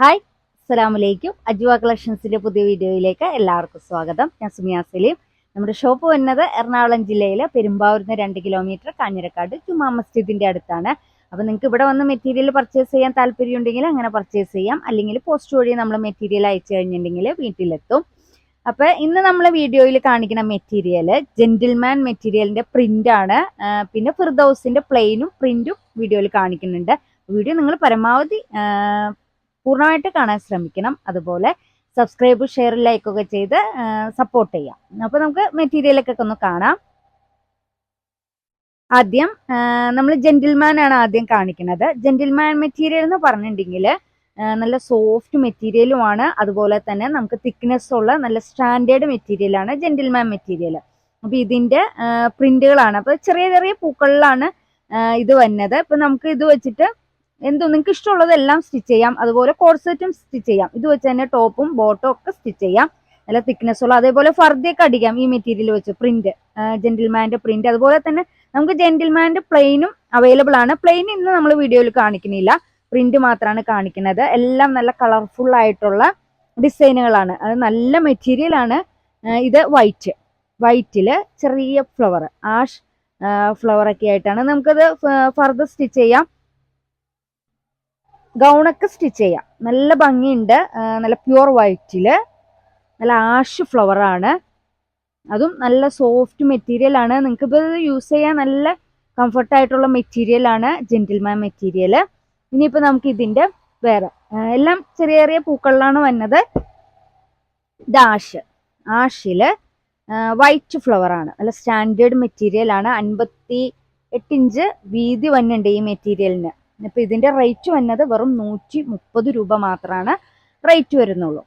Hi അസ്സലാമലൈക്കും അജ്വ കളക്ഷൻസിന്റെ പുതിയ വീഡിയോയിലേക്ക് എല്ലാവർക്കും സ്വാഗതം. ഞാൻ സുമിയ സലീം. നമ്മുടെ ഷോപ്പ് വരുന്നത് എറണാകുളം ജില്ലയിലെ പെരുമ്പാവൂരിന്ന് രണ്ട് കിലോമീറ്റർ കാഞ്ഞിരക്കാട് ജുമാ മസ്ജിദിന്റെ അടുത്താണ്. അപ്പോൾ നിങ്ങൾക്ക് ഇവിടെ വന്ന് മെറ്റീരിയൽ പർച്ചേസ് ചെയ്യാൻ താല്പര്യം ഉണ്ടെങ്കിൽ അങ്ങനെ പർച്ചേസ് ചെയ്യാം. അല്ലെങ്കിൽ പോസ്റ്റ് വഴി നമ്മൾ മെറ്റീരിയൽ അയച്ചു കഴിഞ്ഞിട്ടുണ്ടെങ്കിൽ വീട്ടിലെത്തും. അപ്പോൾ ഇന്ന് നമ്മൾ വീഡിയോയിൽ കാണിക്കുന്ന മെറ്റീരിയൽ ജെന്റിൽമാൻ മെറ്റീരിയലിന്റെ പ്രിന്റ് ആണ്. പിന്നെ ഫിർദൗസിന്റെ പ്ലെയിനും പ്രിന്റും വീഡിയോയിൽ കാണിക്കുന്നുണ്ട്. വീഡിയോ നിങ്ങൾ പരമാവധി പൂർണമായിട്ട് കാണാൻ ശ്രമിക്കണം. അതുപോലെ സബ്സ്ക്രൈബ് ഷെയർ ലൈക്ക് ഒക്കെ ചെയ്ത് സപ്പോർട്ട് ചെയ്യാം. അപ്പോൾ നമുക്ക് മെറ്റീരിയലൊക്കെ ഒന്ന് കാണാം. ആദ്യം നമ്മൾ ജെന്റിൽമാൻ ആണ് ആദ്യം കാണിക്കുന്നത്. ജെന്റിൽമാൻ മെറ്റീരിയൽ എന്ന് പറഞ്ഞിട്ടുണ്ടെങ്കിൽ നല്ല സോഫ്റ്റ് മെറ്റീരിയലുമാണ് അതുപോലെ തന്നെ നമുക്ക് തിക്നെസ് ഉള്ള നല്ല സ്റ്റാൻഡേർഡ് മെറ്റീരിയലാണ് ജെന്റിൽമാൻ മെറ്റീരിയൽ അപ്പോൾ ഇതിന്റെ പ്രിന്റുകളാണ് അപ്പോൾ ചെറിയ ചെറിയ പൂക്കളിലാണ് ഇത് വന്നത്. ഇപ്പൊ നമുക്ക് ഇത് വെച്ചിട്ട് എന്തോ നിങ്ങൾക്ക് ഇഷ്ടമുള്ളതെല്ലാം സ്റ്റിച്ച് ചെയ്യാം. അതുപോലെ കോർസെറ്റും സ്റ്റിച്ച് ചെയ്യാം. ഇത് വെച്ച് തന്നെ ടോപ്പും ബോട്ടും ഒക്കെ സ്റ്റിച്ച് ചെയ്യാം. നല്ല തിക്നെസ് ഉള്ള അതേപോലെ ഫർദിയൊക്കെ അടിക്കാം ഈ മെറ്റീരിയൽ വെച്ച്. പ്രിന്റ് ജെന്റിൽമാന്റെ പ്രിന്റ് അതുപോലെ തന്നെ നമുക്ക് ജെന്റിൽമാന്റെ പ്ലെയിനും അവൈലബിൾ ആണ്. പ്ലെയിൻ ഇന്ന് നമ്മൾ വീഡിയോയിൽ കാണിക്കുന്നില്ല. പ്രിന്റ് മാത്രമാണ് കാണിക്കുന്നത്. എല്ലാം നല്ല കളർഫുൾ ആയിട്ടുള്ള ഡിസൈനുകളാണ്. അത് നല്ല മെറ്റീരിയൽ ആണ്. ഇത് വൈറ്റ് വൈറ്റിൽ ചെറിയ ഫ്ലവർ ആഷ് ഫ്ലവർ ഒക്കെ ആയിട്ടാണ് നമുക്കത് ഫർദർ സ്റ്റിച്ച് ചെയ്യാം. ഗൗണൊക്കെ സ്റ്റിച്ച് ചെയ്യാം. നല്ല ഭംഗിയുണ്ട്. നല്ല പ്യുവർ വൈറ്റിൽ നല്ല ആഷ് ഫ്ലവറാണ്. അതും നല്ല സോഫ്റ്റ് മെറ്റീരിയൽ ആണ് നിങ്ങൾക്ക് ഇപ്പോൾ യൂസ് ചെയ്യാൻ നല്ല കംഫർട്ടായിട്ടുള്ള മെറ്റീരിയൽ ആണ് ജെന്റിൽമാൻ മെറ്റീരിയൽ ഇനിയിപ്പോൾ നമുക്ക് ഇതിന്റെ വേറെ എല്ലാം ചെറിയ ചെറിയ പൂക്കളിലാണ് വന്നത്. ഇത് ആഷ്. ആഷിൽ വൈറ്റ് ഫ്ലവറാണ്. നല്ല സ്റ്റാൻഡേർഡ് മെറ്റീരിയൽ ആണ് അൻപത്തി എട്ട് ഇഞ്ച് വീതി വന്നിട്ടുണ്ട് ഈ മെറ്റീരിയലിന്. ഇപ്പൊ ഇതിന്റെ റേറ്റ് വന്നത് വെറും നൂറ്റി മുപ്പത് രൂപ മാത്രമാണ് റേറ്റ് വരുന്നുള്ളൂ.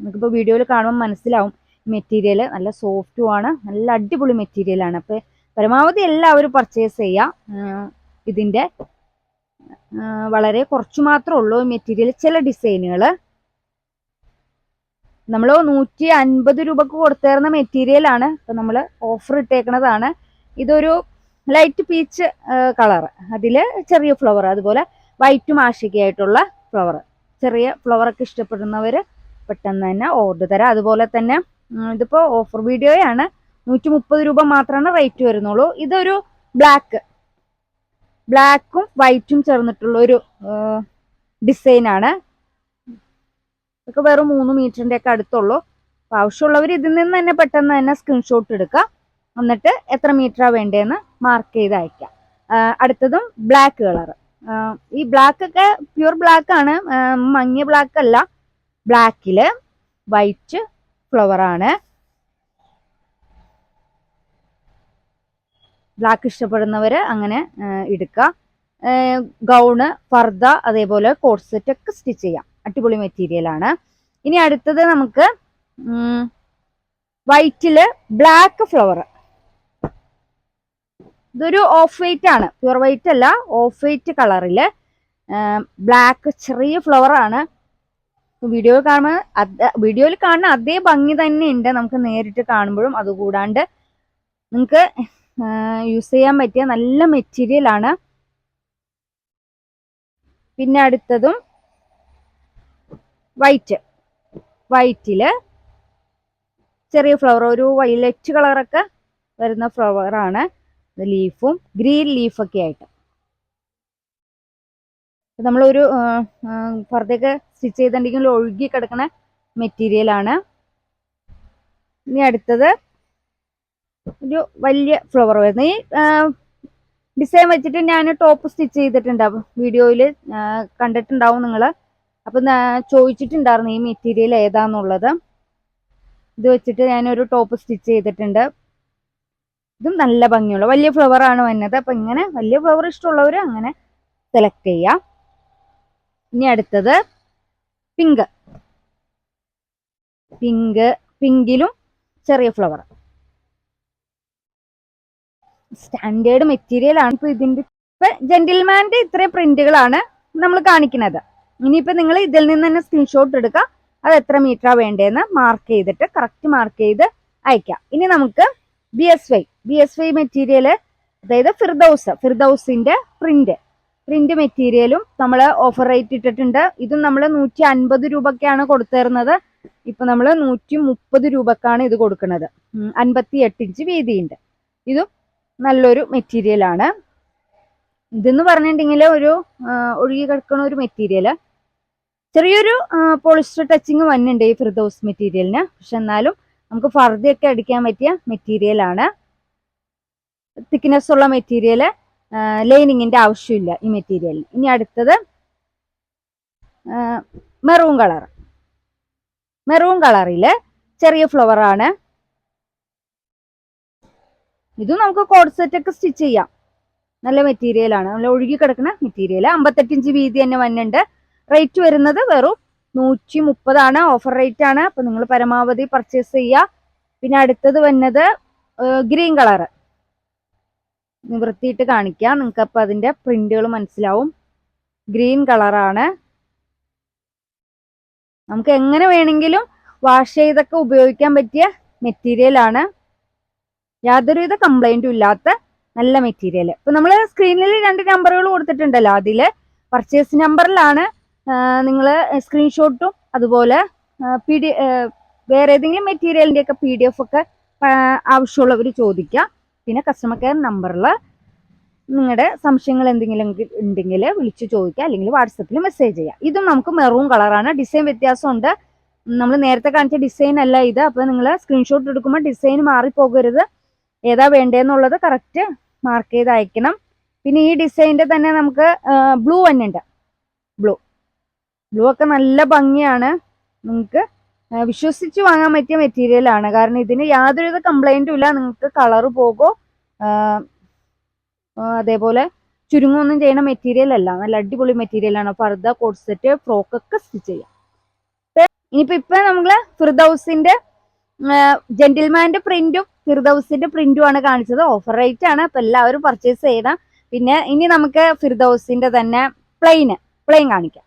നമുക്കിപ്പോൾ വീഡിയോയിൽ കാണുമ്പോൾ മനസ്സിലാവും മെറ്റീരിയൽ നല്ല സോഫ്റ്റും ആണ് നല്ല അടിപൊളി മെറ്റീരിയൽ ആണ്. അപ്പോൾ പരമാവധി എല്ലാവരും പർച്ചേസ് ചെയ്യാം. ഇതിന്റെ വളരെ കുറച്ച് മാത്രമേ ഉള്ളൂ മെറ്റീരിയൽ ചില ഡിസൈനുകൾ നമ്മൾ നൂറ്റി അൻപത് രൂപക്ക് കൊടുത്തേർന്ന മെറ്റീരിയൽ ആണ്. ഇപ്പൊ നമ്മൾ ഓഫർ ഇട്ടേക്കുന്നതാണ് ഇതൊരു ലൈറ്റ് പീച്ച് കളർ. അതിൽ ചെറിയ ഫ്ലവർ അതുപോലെ വൈറ്റ് മാഷികയായിട്ടുള്ള ഫ്ലവർ. ചെറിയ ഫ്ലവറൊക്കെ ഇഷ്ടപ്പെടുന്നവർ പെട്ടെന്ന് തന്നെ ഓർഡർ തരാം. അതുപോലെ തന്നെ ഇതിപ്പോൾ ഇതിപ്പോ ഓഫർ വീഡിയോയാണ്. നൂറ്റി മുപ്പത് രൂപ മാത്രമാണ് റേറ്റ് വരുന്നുള്ളൂ. ഇതൊരു ബ്ലാക്ക് ബ്ലാക്കും വൈറ്റും ചേർന്നിട്ടുള്ള ഒരു ഡിസൈനാണ് ഇതൊക്കെ വെറും മൂന്ന് മീറ്ററിന്റെ ഒക്കെ അടുത്തുള്ളൂ. അപ്പോൾ ആവശ്യമുള്ളവർ ഇതിൽ നിന്ന് തന്നെ പെട്ടെന്ന് തന്നെ സ്ക്രീൻഷോട്ട് എടുക്കുക എന്നിട്ട് എത്ര മീറ്ററാണ് വേണ്ടതെന്ന് മാർക്ക് ചെയ്ത് അയക്കാം അടുത്തതും ബ്ലാക്ക് കളർ ഈ ബ്ലാക്ക് ഒക്കെ പ്യൂർ ബ്ലാക്ക് ആണ്. മങ്ങിയ ബ്ലാക്ക് അല്ല. ബ്ലാക്കിൽ വൈറ്റ് ഫ്ലവർ ആണ്. ബ്ലാക്ക് ഇഷ്ടപ്പെടുന്നവര് അങ്ങനെ എടുക്കുക ഗൗണ് ഫർദ അതേപോലെ കോഡ്സെറ്റ് ഒക്കെ സ്റ്റിച്ച് ചെയ്യാം. അടിപൊളി മെറ്റീരിയൽ ആണ്. ഇനി അടുത്തത് നമുക്ക് വൈറ്റിൽ ബ്ലാക്ക് ഫ്ലവർ ഇതൊരു ഓഫ് വൈറ്റ് ആണ്. പ്യുർ വൈറ്റ് അല്ല ഓഫ് വൈറ്റ് കളറിൽ ബ്ലാക്ക് ചെറിയ ഫ്ലവർ ആണ്. വീഡിയോ കാണുമ്പോൾ വീഡിയോയിൽ കാണുന്ന അതേ ഭംഗി തന്നെ ഉണ്ട് നമുക്ക് നേരിട്ട് കാണുമ്പോഴും. അതുകൂടാണ്ട് നിങ്ങൾക്ക് യൂസ് ചെയ്യാൻ പറ്റിയ നല്ല മെറ്റീരിയൽ ആണ്. പിന്നെ അടുത്തതും വൈറ്റ് വൈറ്റിൽ ചെറിയ ഫ്ലവർ ഒരു വയലറ്റ് കളറൊക്കെ വരുന്ന ഫ്ലവറാണ് ലീഫും ഗ്രീൻ ലീഫൊക്കെ ആയിട്ട്. നമ്മളൊരു പുറത്തേക്ക് സ്റ്റിച്ച് ചെയ്തിട്ടുണ്ടെങ്കിൽ ഒഴുകി കിടക്കുന്ന മെറ്റീരിയൽ ആണ്. ഇനി അടുത്തത് ഒരു വലിയ ഫ്ലവർ വരുന്ന. ഈ ഡിസൈൻ വെച്ചിട്ട് ഞാൻ ടോപ്പ് സ്റ്റിച്ച് ചെയ്തിട്ടുണ്ടാവും വീഡിയോയിൽ കണ്ടിട്ടുണ്ടാവും നിങ്ങൾ അപ്പം ചോദിച്ചിട്ടുണ്ടായിരുന്നു ഈ മെറ്റീരിയൽ ഏതാന്നുള്ളത്. ഇത് വെച്ചിട്ട് ഞാനൊരു ടോപ്പ് സ്റ്റിച്ച് ചെയ്തിട്ടുണ്ട്. ഇതും നല്ല ഭംഗിയുള്ള വലിയ ഫ്ലവർ ആണ് വന്നത്. അപ്പൊ ഇങ്ങനെ വലിയ ഫ്ലവർ ഇഷ്ടമുള്ളവർ അങ്ങനെ സെലക്ട് ചെയ്യാം. ഇനി അടുത്തത് പിങ്ക് പിങ്ക് പിങ്കിലും ചെറിയ ഫ്ലവർ സ്റ്റാൻഡേർഡ് മെറ്റീരിയൽ ആണ് ഇപ്പൊ ഇതിന്റെ. ഇപ്പൊ ജെന്റിൽമാന്റെ ഇത്രയും പ്രിന്റുകളാണ് നമ്മൾ കാണിക്കുന്നത്. ഇനിയിപ്പോ നിങ്ങൾ ഇതിൽ നിന്ന് തന്നെ സ്ക്രീൻഷോട്ട് എടുക്കുക. അത് എത്ര മീറ്ററാ വേണ്ടതെന്ന് മാർക്ക് ചെയ്തിട്ട് കറക്റ്റ് മാർക്ക് ചെയ്ത് അയക്കാം. ഇനി നമുക്ക് B S Y B S Y material അതായത് ഫിർദൌസ് ഫിർദൌസിന്റെ പ്രിന്റ് പ്രിന്റ് മെറ്റീരിയലും നമ്മൾ ഓഫർ റേറ്റ് ഇട്ടിട്ടുണ്ട്. ഇതും നമ്മൾ നൂറ്റി അൻപത് രൂപക്കാണ് കൊടുത്തിരുന്നത് ഇപ്പൊ നമ്മൾ നൂറ്റി മുപ്പത് രൂപക്കാണ് ഇത് കൊടുക്കുന്നത്. അൻപത്തി എട്ട് ഇഞ്ച് വീതിയുണ്ട്. ഇതും നല്ലൊരു മെറ്റീരിയലാണ് ഇതെന്ന് പറഞ്ഞിട്ടുണ്ടെങ്കിൽ ഒരു ഒഴുകി കിടക്കുന്ന ഒരു മെറ്റീരിയൽ ചെറിയൊരു പോളിസ്റ്റർ ടച്ചിങ് വന്നിട്ടുണ്ട് ഈ ഫിർദൌസ് മെറ്റീരിയലിന് പക്ഷെ എന്നാലും നമുക്ക് ഫർദിയൊക്കെ അടിക്കാൻ പറ്റിയ മെറ്റീരിയൽ ആണ്. തിക്നെസ് ഉള്ള മെറ്റീരിയൽ ലൈനിങ്ങിന്റെ ആവശ്യമില്ല ഈ മെറ്റീരിയൽ ഇനി അടുത്തത് മെറൂൺ കളർ മെറൂൺ കളറിൽ ചെറിയ ഫ്ലവർ ആണ്. ഇതും നമുക്ക് കോഡ് സെറ്റ് ഒക്കെ സ്റ്റിച്ച് ചെയ്യാം. നല്ല മെറ്റീരിയൽ ആണ്. നല്ല ഒഴുകി കിടക്കുന്ന മെറ്റീരിയൽ അമ്പത്തെട്ട് ഇഞ്ച് വീതി തന്നെ വന്നുണ്ട് റേറ്റ് വരുന്നത് വെറും നൂറ്റി മുപ്പതാണ് ഓഫർ റേറ്റ് ആണ്. അപ്പൊ നിങ്ങൾ പരമാവധി പർച്ചേസ് ചെയ്യുക. പിന്നെ അടുത്തത് വന്നത് ഗ്രീൻ കളറ് നിവൃത്തിയിട്ട് കാണിക്കാം. നിങ്ങൾക്ക് അപ്പം അതിന്റെ പ്രിന്റുകൾ മനസ്സിലാവും. ഗ്രീൻ കളറാണ്. നമുക്ക് എങ്ങനെ വേണമെങ്കിലും വാഷ് ചെയ്തൊക്കെ ഉപയോഗിക്കാൻ പറ്റിയ മെറ്റീരിയലാണ് യാതൊരുവിധ കംപ്ലൈന്റും ഇല്ലാത്ത നല്ല മെറ്റീരിയൽ. ഇപ്പം നമ്മൾ സ്ക്രീനിൽ രണ്ട് നമ്പറുകൾ കൊടുത്തിട്ടുണ്ടല്ലോ അതിൽ പർച്ചേസ് നമ്പറിലാണ്. നിങ്ങൾ സ്ക്രീൻഷോട്ടും അതുപോലെ പി ഡി വേറെ ഏതെങ്കിലും മെറ്റീരിയലിന്റെയൊക്കെ പി ഡി എഫ് ഒക്കെ ആവശ്യമുള്ളവർ ചോദിക്കാം. പിന്നെ കസ്റ്റമർ കെയർ നമ്പറിൽ നിങ്ങളുടെ സംശയങ്ങൾ എന്തെങ്കിലും ഉണ്ടെങ്കിൽ വിളിച്ച് ചോദിക്കുക. അല്ലെങ്കിൽ വാട്സപ്പിൽ മെസ്സേജ് ചെയ്യുക. ഇതും നമുക്ക് മെറൂൺ കളറാണ് ഡിസൈൻ വ്യത്യാസമുണ്ട്. നമ്മൾ നേരത്തെ കാണിച്ച ഡിസൈൻ അല്ല ഇത്. അപ്പോൾ നിങ്ങൾ സ്ക്രീൻഷോട്ട് എടുക്കുമ്പോൾ ഡിസൈൻ മാറിപ്പോകരുത്. ഏതാ വേണ്ടതെന്നുള്ളത് കറക്റ്റ് മാർക്ക് ചെയ്ത് അയക്കണം. പിന്നെ ഈ ഡിസൈനിന്റെ തന്നെ നമുക്ക് ബ്ലൂ തന്നെ ഉണ്ട്. ബ്ലൂ ബ്ലൂ ഒക്കെ നല്ല ഭംഗിയാണ്. നിങ്ങൾക്ക് വിശ്വസിച്ച് വാങ്ങാൻ പറ്റിയ മെറ്റീരിയൽ ആണ്. കാരണം ഇതിന് യാതൊരുവിധ കംപ്ലൈന്റും ഇല്ല. നിങ്ങൾക്ക് കളറ് പോകോ അതേപോലെ ചുരുങ്ങൊന്നും ചെയ്യുന്ന മെറ്റീരിയൽ അല്ല. നല്ല അടിപൊളി മെറ്റീരിയലാണ് ഫർദ കോഡ്സെറ്റ് ഫ്രോക്ക് ഒക്കെ സ്റ്റിച്ച് ചെയ്യാം. ഇനിയിപ്പോ ഇപ്പൊ നമ്മൾ ഫിർദൌസിന്റെ ജെന്റിൽമാന്റെ പ്രിന്റും ഫിർദൌസിന്റെ പ്രിന്റും ആണ് കാണിച്ചത്. ഓഫർ റേറ്റ് ആണ്. അപ്പൊ എല്ലാവരും പർച്ചേസ് ചെയ്യണം പിന്നെ ഇനി നമുക്ക് ഫിർദൌസിന്റെ തന്നെ പ്ലെയിന് പ്ലെയിൻ കാണിക്കാം.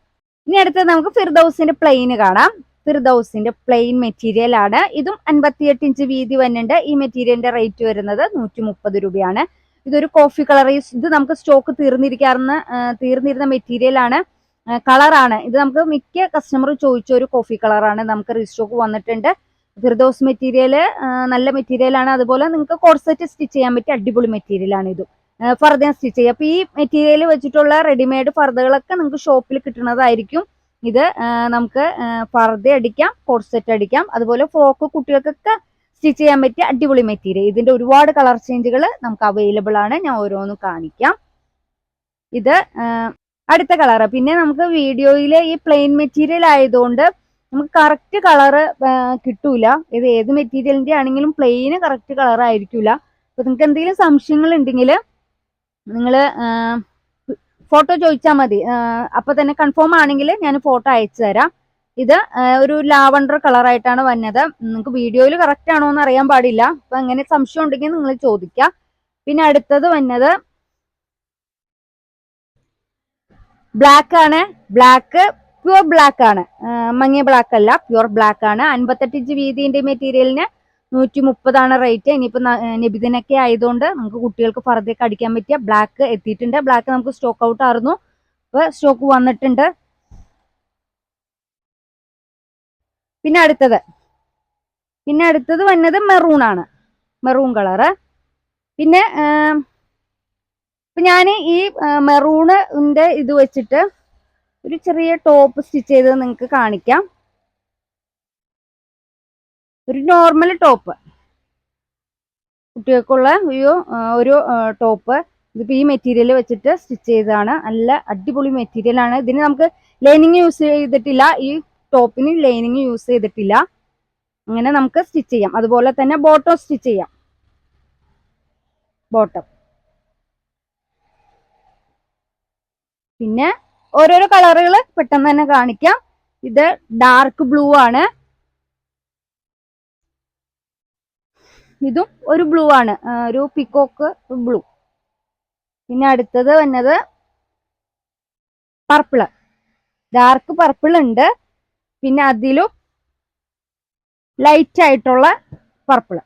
ഇനി അടുത്തത് നമുക്ക് ഫിർദൌസിന്റെ പ്ലെയിന് കാണാം. ഫിർദൌസിന്റെ പ്ലെയിൻ മെറ്റീരിയൽ ആണ്. ഇതും അൻപത്തിയെട്ട് ഇഞ്ച് വീതി വരുന്നുണ്ട്. ഈ മെറ്റീരിയലിന്റെ റേറ്റ് വരുന്നത് നൂറ്റി മുപ്പത് രൂപയാണ്. ഇതൊരു കോഫി കളർ ഇത് നമുക്ക് സ്റ്റോക്ക് തീർന്നിരിക്കാറുന്ന തീർന്നിരുന്ന മെറ്റീരിയൽ ആണ്. കളറാണ് ഇത് നമുക്ക് മിക്ക കസ്റ്റമർ ചോദിച്ച ഒരു കോഫി കളറാണ് നമുക്ക് റീസ്റ്റോക്ക് വന്നിട്ടുണ്ട്. ഫിർദോസ് മെറ്റീരിയൽ നല്ല മെറ്റീരിയൽ ആണ്. അതുപോലെ നിങ്ങൾക്ക് കോർസെറ്റ് സ്റ്റിച്ച് ചെയ്യാൻ പറ്റിയ അടിപൊളി മെറ്റീരിയൽ ആണ് ഇത്. ഫർദ സ്റ്റിച്ച് ചെയ്യുക അപ്പൊ ഈ മെറ്റീരിയൽ വെച്ചിട്ടുള്ള റെഡിമെയ്ഡ് ഫർദകളൊക്കെ നിങ്ങൾക്ക് ഷോപ്പിൽ കിട്ടുന്നതായിരിക്കും. ഇത് നമുക്ക് പർദ അടിക്കാം കോർസെറ്റ് അടിക്കാം അതുപോലെ ഫ്രോക്ക് കുട്ടികൾക്കൊക്കെ സ്റ്റിച്ച് ചെയ്യാൻ പറ്റിയ അടിപൊളി മെറ്റീരിയൽ. ഇതിന്റെ ഒരുപാട് കളർ ചേഞ്ചുകൾ നമുക്ക് അവൈലബിൾ ആണ്. ഞാൻ ഓരോന്നും കാണിക്കാം. ഇത് അടുത്ത കളറ്. പിന്നെ നമുക്ക് വീഡിയോയിൽ ഈ പ്ലെയിൻ മെറ്റീരിയൽ ആയതുകൊണ്ട് നമുക്ക് കറക്റ്റ് കളറ് കിട്ടൂല. ഇത് ഏത് മെറ്റീരിയലിന്റെ ആണെങ്കിലും പ്ലെയിന് കറക്റ്റ് കളർ ആയിരിക്കില്ല അപ്പൊ നിങ്ങൾക്ക് എന്തെങ്കിലും സംശയങ്ങൾ ഉണ്ടെങ്കിൽ നിങ്ങൾ ഫോട്ടോ ചോദിച്ചാൽ മതി. അപ്പൊ തന്നെ കൺഫേം ആണെങ്കിൽ ഞാൻ ഫോട്ടോ അയച്ചു തരാം. ഇത് ഒരു ലാവണ്ടർ കളർ ആയിട്ടാണ് വന്നത്. നിങ്ങൾക്ക് വീഡിയോയിൽ കറക്റ്റ് ആണോ എന്ന് അറിയാൻ പാടില്ല. അപ്പൊ അങ്ങനെ സംശയം ഉണ്ടെങ്കിൽ നിങ്ങൾ ചോദിക്കാം. പിന്നെ അടുത്തത് വന്നത് ബ്ലാക്ക് ആണ്. ബ്ലാക്ക് പ്യുവർ ബ്ലാക്ക് ആണ്. മങ്ങിയ ബ്ലാക്ക് അല്ല പ്യുവർ ബ്ലാക്ക് ആണ്. അൻപത്തെട്ട് ഇഞ്ച് വീതിന്റെ മെറ്റീരിയലിന് നൂറ്റി മുപ്പതാണ് റേറ്റ് ഇനിയിപ്പോ ന- ഏ, നബിദിനൊക്കെ ആയതുകൊണ്ട് നമുക്ക് കുട്ടികൾക്ക് ഫർദയൊക്കെ അടിക്കാൻ പറ്റിയ ബ്ലാക്ക് എത്തിയിട്ടുണ്ട്. ബ്ലാക്ക് നമുക്ക് സ്റ്റോക്ക് ഔട്ട് ആയിരുന്നു ഇപ്പോൾ സ്റ്റോക്ക് വന്നിട്ടുണ്ട്. പിന്നെ അടുത്തത്. പിന്നെ അടുത്തത് വന്നത് മെറൂൺ ആണ്. മെറൂൺ കളറ് പിന്നെ ഇപ്പം ഞാൻ ഈ മെറൂണിന്റെ ഇത് വെച്ചിട്ട് ഒരു ചെറിയ ടോപ്പ് സ്റ്റിച്ച് ചെയ്ത് നിങ്ങൾക്ക് കാണിക്കാം. ഒരു നോർമൽ ടോപ്പ് കുട്ടികൾക്കുള്ള ഒരു ഒരു ടോപ്പ് ഇതിപ്പോ ഈ മെറ്റീരിയൽ വെച്ചിട്ട് സ്റ്റിച്ച് ചെയ്തതാണ്. നല്ല അടിപൊളി മെറ്റീരിയൽ ആണ്. ഇതിന് നമുക്ക് ലൈനിങ് യൂസ് ചെയ്തിട്ടില്ല. ഈ ടോപ്പിന് ലൈനിങ് യൂസ് ചെയ്തിട്ടില്ല. അങ്ങനെ നമുക്ക് സ്റ്റിച്ച് ചെയ്യാം. അതുപോലെ തന്നെ ബോട്ടം സ്റ്റിച്ച് ചെയ്യാം. ബോട്ടം പിന്നെ ഓരോരോ കളറുകൾ പെട്ടെന്ന് തന്നെ കാണിക്കാം. ഇത് ഡാർക്ക് ബ്ലൂ ആണ്. ഇതും ഒരു ബ്ലൂ ആണ്. ഒരു പിക്കോക്ക് ബ്ലൂ പിന്നെ അടുത്തത് വന്നത് പർപ്പിൾ ഡാർക്ക് പർപ്പിൾ ഉണ്ട്. പിന്നെ അതിലും ലൈറ്റ് ആയിട്ടുള്ള പർപ്പിൾ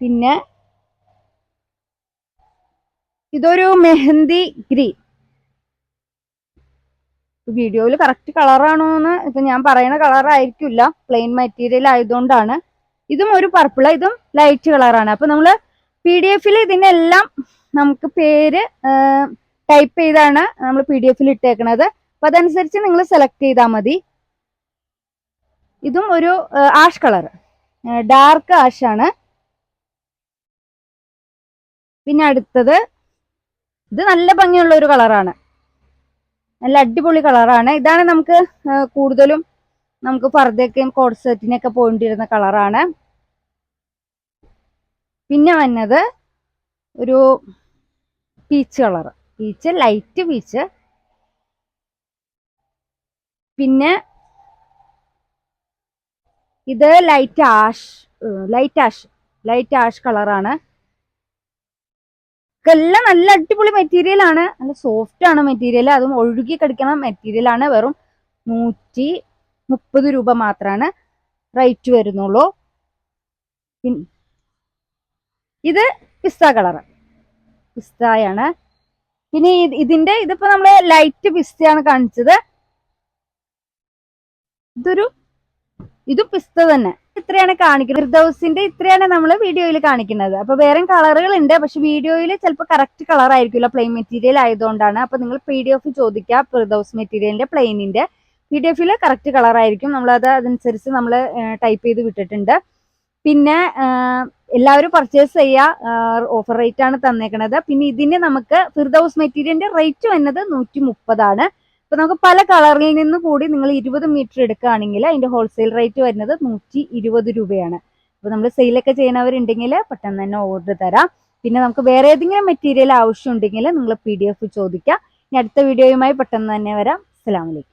പിന്നെ ഇതൊരു മെഹന്തി ഗ്രീൻ. വീഡിയോയിൽ കറക്റ്റ് കളറാണോ എന്ന് ഇപ്പൊ ഞാൻ പറയുന്ന കളർ ആയിരിക്കില്ല. പ്ലെയിൻ മെറ്റീരിയൽ ആയതുകൊണ്ടാണ്. ഇതും ഒരു പർപ്പിള ഇതും ലൈറ്റ് കളറാണ് അപ്പൊ നമ്മൾ പി ഡി എഫിൽ ഇതിനെല്ലാം നമുക്ക് പേര് ടൈപ്പ് ചെയ്താണ് നമ്മൾ പി ഡി എഫിൽ ഇട്ടേക്കണത്. അപ്പൊ അതനുസരിച്ച് നിങ്ങൾ സെലക്ട് ചെയ്താൽ മതി. ഇതും ഒരു ആഷ് കളർ ഡാർക്ക് ആഷ് ആണ്. പിന്നെ അടുത്തത് ഇത് നല്ല ഭംഗിയുള്ള ഒരു കളറാണ് നല്ല അടിപൊളി കളറാണ്. ഇതാണ് നമുക്ക് കൂടുതലും നമുക്ക് ഫർദയൊക്കെയും കോഡ് സെറ്റിനൊക്കെ പോയിട്ടിരുന്ന കളറാണ്. പിന്നെ വന്നത് ഒരു peach colour peach light peach. പിന്നെ ഇത് light ash light ash light ash കളറാണ്. എല്ലാം നല്ല അടിപൊളി മെറ്റീരിയൽ ആണ്. നല്ല സോഫ്റ്റ് ആണ് മെറ്റീരിയൽ അതും ഒഴുകി കിടക്കുന്ന മെറ്റീരിയൽ ആണ്. വെറും നൂറ്റി മുപ്പത് രൂപ മാത്രമാണ് റേറ്റ് വരുന്നുള്ളൂ. ഇത് പിസ്ത കളറ് പിസ്തയാണ്. പിന്നെ ഇതിന്റെ ഇതിപ്പോ നമ്മൾ ലൈറ്റ് പിസ്തയാണ് കാണിച്ചത്. ഇതൊരു ഇതും പിസ്ത തന്നെ. ഇത്രയാണ് കാണിക്കുന്നത്. ഫിർദൌസിന്റെ ഇത്രയാണ് നമ്മൾ വീഡിയോയിൽ കാണിക്കുന്നത്. അപ്പൊ വേറെ കളറുകൾ ഉണ്ട് പക്ഷെ വീഡിയോയിൽ ചിലപ്പോൾ കറക്റ്റ് കളർ ആയിരിക്കില്ല പ്ലെയിൻ മെറ്റീരിയൽ ആയതുകൊണ്ടാണ്. അപ്പൊ നിങ്ങൾ പി ഡി എഫ് ചോദിക്കുക ഫിർദൌസ് മെറ്റീരിയലിന്റെ പ്ലെയിനിന്റെ പി ഡി എഫിൽ കറക്റ്റ് കളർ ആയിരിക്കും നമ്മൾ അത് അതനുസരിച്ച് നമ്മൾ ടൈപ്പ് ചെയ്ത് വിട്ടിട്ടുണ്ട്. പിന്നെ എല്ലാവരും പർച്ചേസ് ചെയ്യുക ഓഫർ റേറ്റ് ആണ് തന്നേക്കണത്. പിന്നെ ഇതിന് നമുക്ക് ഫിർദൌസ് മെറ്റീരിയലിന്റെ റേറ്റ് വന്നത് നൂറ്റി മുപ്പതാണ് അപ്പൊ നമുക്ക് പല കളറിൽ നിന്ന് കൂടി നിങ്ങൾ ഇരുപത് മീറ്റർ എടുക്കുകയാണെങ്കിൽ അതിന്റെ ഹോൾസെയിൽ റേറ്റ് വരുന്നത് നൂറ്റി ഇരുപത് രൂപയാണ്. അപ്പൊ നമ്മൾ സെയിലൊക്കെ ചെയ്യുന്നവരുണ്ടെങ്കിൽ പെട്ടെന്ന് തന്നെ ഓർഡർ തരാം. പിന്നെ നമുക്ക് വേറെ ഏതെങ്കിലും മെറ്റീരിയൽ ആവശ്യമുണ്ടെങ്കിൽ നിങ്ങൾ പി ഡി എഫ് ചോദിക്കാം. ഇനി അടുത്ത വീഡിയോയുമായി പെട്ടെന്ന് തന്നെ വരാം. അസ്സലാമലൈക്കും